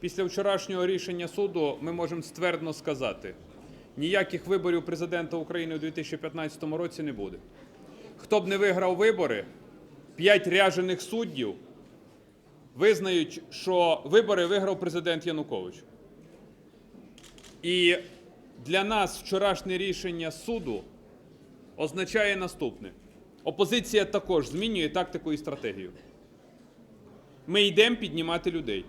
Після вчорашнього рішення суду ми можемо ствердно сказати: ніяких виборів президента України у 2015 році не буде. Хто б не виграв вибори, п'ять ряжених суддів визнають, що вибори виграв президент Янукович. І для нас вчорашнє рішення суду означає наступне: опозиція також змінює тактику і стратегію. Ми йдемо піднімати людей.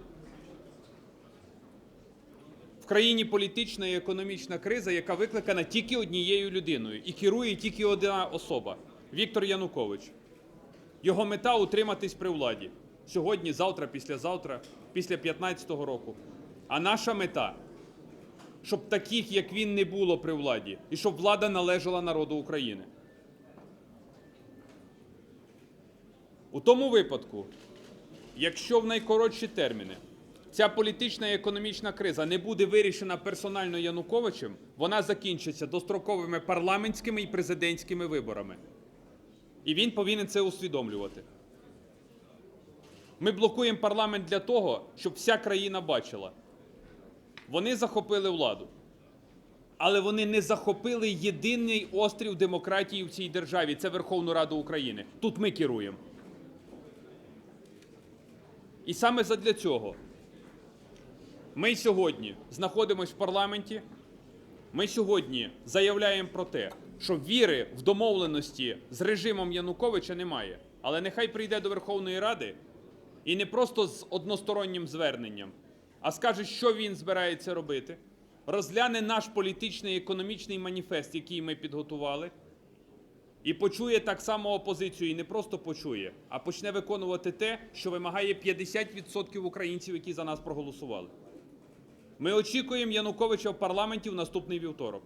Країні політична і економічна криза, яка викликана тільки однією людиною і керує тільки одна особа Віктор Янукович. Його мета утриматись при владі сьогодні, завтра, післязавтра, після 2015 року. А наша мета, щоб таких, як він, не було при владі, і щоб влада належала народу України. У тому випадку, якщо в найкоротші терміни ця політична і економічна криза не буде вирішена персонально Януковичем, вона закінчиться достроковими парламентськими і президентськими виборами. І він повинен це усвідомлювати. Ми блокуємо парламент для того, щоб вся країна бачила. Вони захопили владу. Але вони не захопили єдиний острів демократії в цій державі це Верховну Раду України. Тут ми керуємо. І саме задля цього ми сьогодні знаходимося в парламенті. Ми сьогодні заявляємо про те, що віри в домовленості з режимом Януковича немає. Але нехай прийде до Верховної Ради і не просто з одностороннім зверненням, а скаже, що він збирається робити, розгляне наш політичний і економічний маніфест, який ми підготували, і почує так само опозицію, і не просто почує, а почне виконувати те, що вимагає 50% українців, які за нас проголосували. Ми очікуємо Януковича в парламенті в наступний вівторок.